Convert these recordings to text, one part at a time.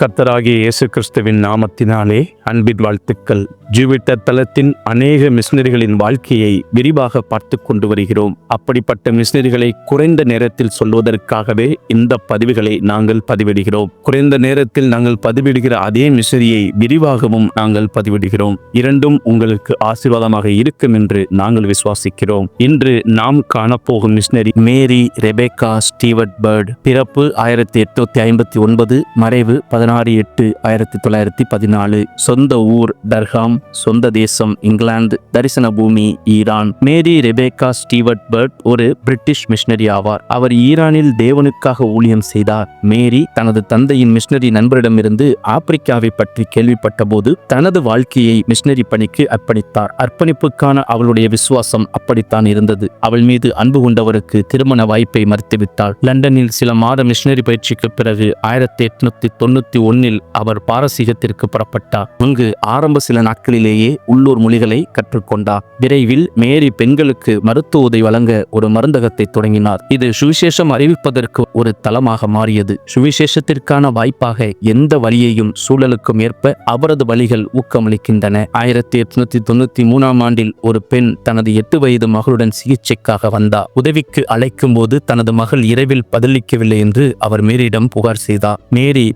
கர்த்தராகிய இயேசு கிறிஸ்துவின் நாமத்தினாலே அன்பின் வாழ்த்துக்கள். ஜூவிட்டர் தளத்தின் அநேக மிஷினரிகளின் வாழ்க்கையை விரிவாக பார்த்து கொண்டு வருகிறோம். அப்படிப்பட்ட மிஷினரிகளை குறைந்த நேரத்தில் சொல்வதற்காகவே இந்த பதிவுகளை நாங்கள் பதிவிடுகிறோம். குறைந்த நேரத்தில் நாங்கள் பதிவிடுகிற அதே மிஷினரியை விரிவாகவும் நாங்கள் பதிவிடுகிறோம். இரண்டும் உங்களுக்கு ஆசீர்வாதமாக இருக்கும் என்று நாங்கள் விசுவாசிக்கிறோம். இன்று நாம் காணப்போகும் missionary Mary Rebecca Stewart Bird பிறப்பு ஆயிரத்தி எட்நூத்தி ஐம்பத்தி ஒன்பது மறைவு பதினாறு எட்டு ஆயிரத்தி தொள்ளாயிரத்தி பதினாலு. சொந்த ஊர் டர்ஹாம் சொந்த தேசம் இங்கிலாந்து தரிசன பூமி Iran. Mary Rebecca Stewart Bird ஒரு பிரிட்டிஷ் மிஷனரி ஆவார். அவர் ஈரானில் தேவனுக்காக ஊழியம் செய்தார். மேரி தனது தந்தையின் மிஷனரி நண்பரிடமிருந்து ஆப்பிரிக்காவை பற்றி கேள்விப்பட்ட போது தனது வாழ்க்கையை மிஷனரி பணிக்கு அர்ப்பணித்தார். அர்ப்பணிப்புக்கான அவளுடைய விசுவாசம் அப்படித்தான் இருந்தது. அவள் மீது அன்பு கொண்டவருக்கு திருமண வாய்ப்பை மறுத்துவிட்டாள். லண்டனில் சில மாத மிஷனரி பயிற்சிக்கு பிறகு ஆயிரத்தி எட்நூத்தி தொண்ணூத்தி ஒன்னில் அவர் பாரசீகத்திற்கு புறப்பட்டார். அங்கு ஆரம்ப சில நாட்களிலேயே உள்ளூர் மொழிகளை கற்றுக்கொண்டார். விரைவில் மேரி பெண்களுக்கு மருத்துவ உதவி வழங்க ஒரு மருந்தகத்தை தொடங்கினார். இது சுவிசேஷம் அறிவிப்பதற்கு ஒரு தளமாக மாறியது. சுவிசேஷத்திற்கான வாய்ப்பாக எந்த வழியையும் சூழலுக்கும் ஏற்ப அவரது வழிகள் ஊக்கமளிக்கின்றன. ஆயிரத்தி எட்நூத்தி தொண்ணூத்தி மூணாம் ஆண்டில் ஒரு பெண் தனது எட்டு வயது மகளுடன் சிகிச்சைக்காக வந்தார். உதவிக்கு அழைக்கும் போது தனது மகள் இரவில் பதிலளிக்கவில்லை என்று அவர் மேரியிடம் புகார் செய்தார். மேரி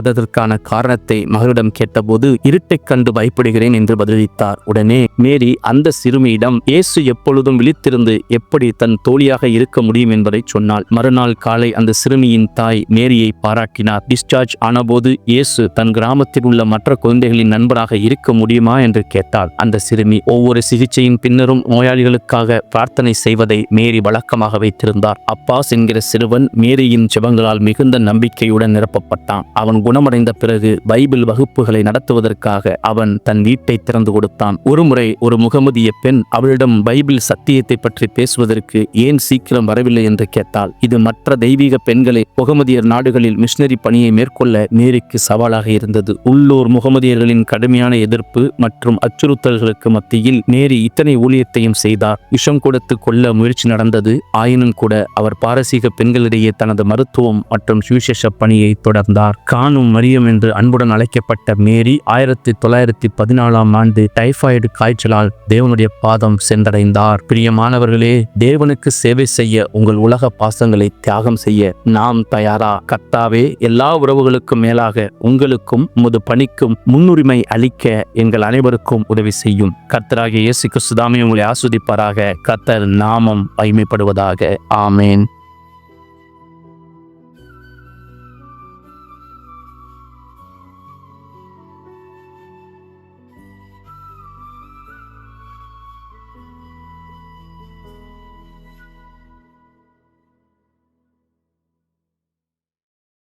பதிலளிக்காததற்கான காரணத்தை மகளிடம் கேட்டபோது இருட்டைக் கண்டு பயப்படுகிறேன் என்று பதிலளித்தார். உடனே மேரி அந்த சிறுமியிடம் இயேசு எப்பொழுதும் விழித்திருந்து எப்படி தன் தோழியாக இருக்க முடியும் என்பதை சொன்னாள். மறுநாள் காலை அந்த சிறுமியின் தாய் மேரியை பாராட்டினார். டிஸ்சார்ஜ் ஆனபோது இயேசு தன் கிராமத்தில் உள்ள மற்ற குழந்தைகளின் நண்பராக இருக்க முடியுமா என்று கேட்டாள். அந்த சிறுமி ஒவ்வொரு சிகிச்சையின் பின்னரும் நோயாளிகளுக்காக பிரார்த்தனை செய்வதை மேரி வழக்கமாக வைத்திருந்தார். அப்பாஸ் என்கிற சிறுவன் மேரியின் ஜெபங்களால் மிகுந்த நம்பிக்கையுடன் நிரப்பப்பட்டான். அவன் குணமடைந்த பிறகு பைபிள் வகுப்புகளை நடத்துவதற்காக அவன் தன் வீட்டை திறந்து கொடுத்தான். ஒருமுறை ஒரு முகமதிய பெண் அவளிடம் பைபிள் சத்தியத்தை பற்றி பேசுவதற்கு ஏன் சீக்கிரம் வரவில்லை என்று கேட்டாள். இது மற்ற தெய்வீக பெண்களை முகமதியர் நாடுகளில் மிஷினரி பணியை மேற்கொள்ள மேரிக்கு சவாலாக இருந்தது. உள்ளூர் முகமதியர்களின் கடுமையான எதிர்ப்பு மற்றும் அச்சுறுத்தல்களுக்கு மத்தியில் நேரி இத்தனை ஊழியத்தையும் செய்தார். விஷம் கொடுத்து கொல்ல முயற்சி நடந்தது. ஆயினும் கூட அவர் பாரசீக பெண்களிடையே தனது மருத்துவம் மற்றும் சுவிசேஷ பணியை தொடர்ந்தார். கான் நானும் மரியம் என்று அன்புடன் அழைக்கப்பட்ட மேரி ஆயிரத்தி தொள்ளாயிரத்தி பதினாலாம் ஆண்டு டைபாய்டு காய்ச்சலால் தேவனுடைய பாதம் சென்றடைந்தார். பிரியமானவர்களே தேவனுக்கு சேவை செய்ய உங்கள் உலக பாசங்களை தியாகம் செய்ய நாம் தயாரா? கர்த்தாவே எல்லா உறவுகளுக்கும் மேலாக உங்களுக்கும் உமது பணிக்கும் முன்னுரிமை அளிக்க எங்கள் அனைவருக்கும் உதவி செய்யும். கர்த்தராகிய இயேசு கிறிஸ்துதாமே உங்களை ஆஸ்வதிப்பாராக. கர்த்தர் நாமம் மகிமைப்படுவதாக. ஆமேன்.